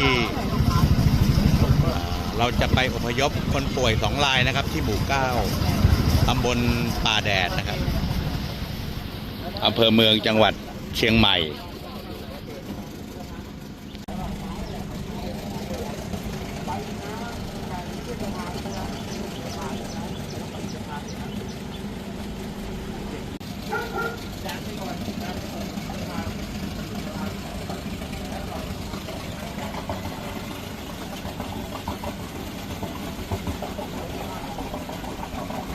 ที่เอ่อเราจะไปอพยพคนป่วยสองรายนะครับ ที่หมู่เก้าตำบลป่าแดดนะครับอำเภอเมืองจังหวัดเชียงใหม่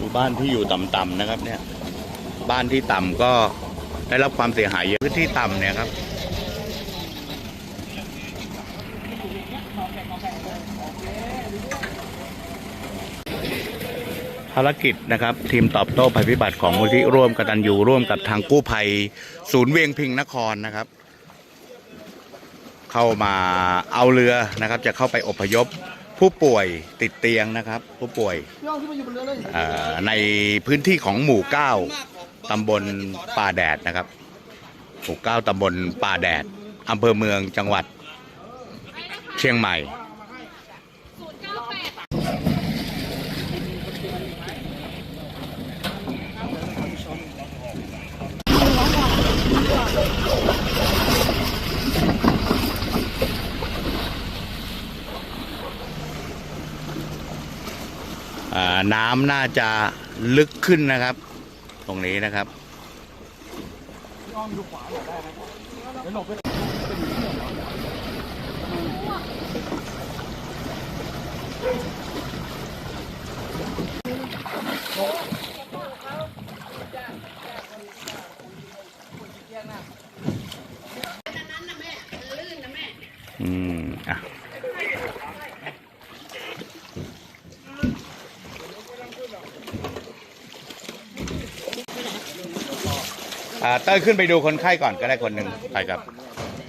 หมู่บ้านที่อยู่ต่ำๆนะครับเนี่ย บ้านที่ต่ำก็ได้รับความเสียหายเยอะพื้นที่ต่ำเนี่ยครับภารกิจนะครับทีมตอบโต้ภัยพิบัติของมูลที่ร่วมกตันยูร่วมกับทางกู้ภัย ศูนย์เวียงพิงนครนะครับ เข้ามาเอาเรือนะครับ จะเข้าไปอพยพ ผู้ป่วยติดเตียงนะครับ ผู้ป่วยเอ่อในพื้นที่ของหมู่เก้าตำบลป่าแดดนะครับ หมู่เก้าตำบลป่าแดดอำเภอเมืองจังหวัดเชียงใหม่ น้ำน่าจะลึกขึ้นนะครับ ตรงนี้นะครับอืมอะ อ่าเต้ยขึ้นไปดูคนไข้ก่อนก็ได้คนหนึ่งไปครับ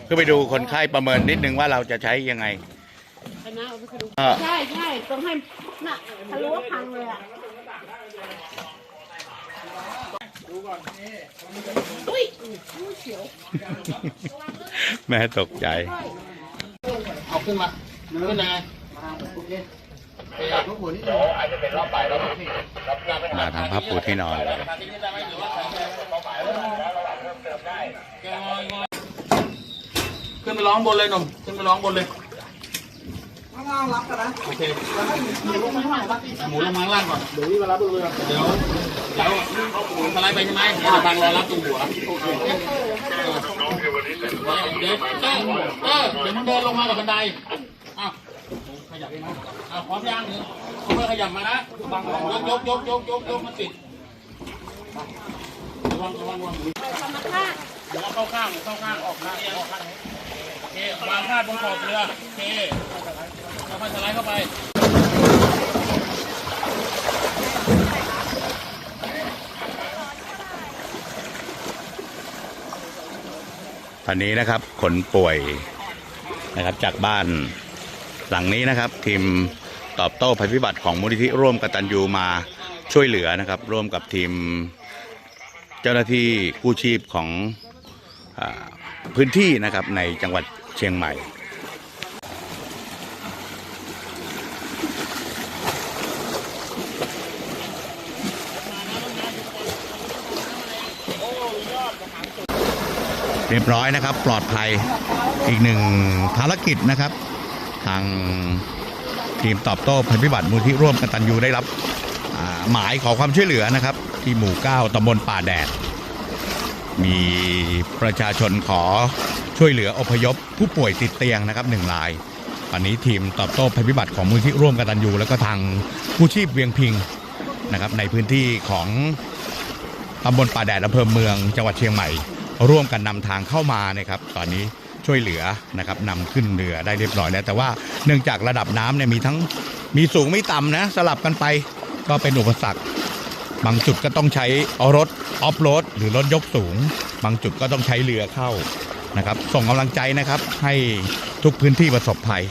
ขึ้นไปดูคนไข้ประเมินนิดนึงว่าเราจะใช้ยังไงไปนะเอาไปดูเออใช่ใช่ต้องให้น่ะทะลุพังเลยอะอุ้ยอุ้ยเสียวแม่ตกใจ เอาขึ้นมาขึ้นยังไงโอเคขยับลูกหัวนิดนึงมาทำพับปูที่นอนเลยขึ้น ไปร้องบนเลยหนุ่มขึ้นไปร้องบนเลยข้างล่างรับกันนะโอเคหมูลงมาข้างล่างรับหมูลงมาข้างล่างก่อนเดี๋ยวนี่มารับเรือเดี๋ยวเดี๋ยวหมูสไลด์ไปใช่ไหมเดี๋ยวบังรอรับตรงหัวโอเคเดี๋ยวเออเออเดี๋ยวมึงเดินลงมากับบันไดอ้าวขยับไปนะอ้าวพร้อมยังเนี่ยเอาเพื่อขยับมานะบังยกยกยกยกยกยกมันติดระวังระวังระวังธรรมชาติเดี๋ยวเอาเข้าข้างเข้าข้างออกข้างออกข้างโอเควาดบนขอบเรือโอเคแล้วค่อยสไลด์เข้าไปตอนนี้นะครับขนป่วยนะครับจากบ้านหลังนี้นะครับ ทีมตอบโต้ภัยพิบัติของมูลนิธิร่วมกตัญญูมาช่วยเหลือนะครับ ร่วมกับทีมเจ้าหน้าที่กู้ชีพของอพื้นที่นะครับในจังหวัด เชียงใหม่ เรียบร้อยนะครับ ปลอดภัยอีกหนึ่งภารกิจนะครับ ทางทีมตอบโต้ภัยพิบัติมูลที่ร่วมกันตันยูได้รับหมายขอความช่วยเหลือนะครับ ที่หมู่ 9ตำบลป่าแดด มีประชาชนขอ ช่วยเหลืออพยพผู้ป่วยติดเตียงนะครับหนึ่งรายวันนี้ทีมตอบโต้ภัยพิบัติของมูลที่ร่วมกันตันยูแล้วก็ทางผู้ชีพเวียงพิงนะครับในพื้นที่ของตำบลป่าแดดอำเภอเมืองจังหวัดเชียงใหม่ ร่วมกันนำทางเข้ามานะครับตอนนี้ช่วยเหลือนะครับนำขึ้นเรือได้เรียบร้อยแล้ว แต่ว่าเนื่องจากระดับน้ำเนี่ยมีทั้งมีสูงไม่ต่ำนะ สลับกันไปก็เป็นอุปสรรคบางจุดก็ต้องใช้รถออฟโรดหรือรถยกสูง บางจุดก็ต้องใช้เรือเข้า นะครับ ส่งกำลังใจนะครับ ให้ทุกพื้นที่ประสบภัย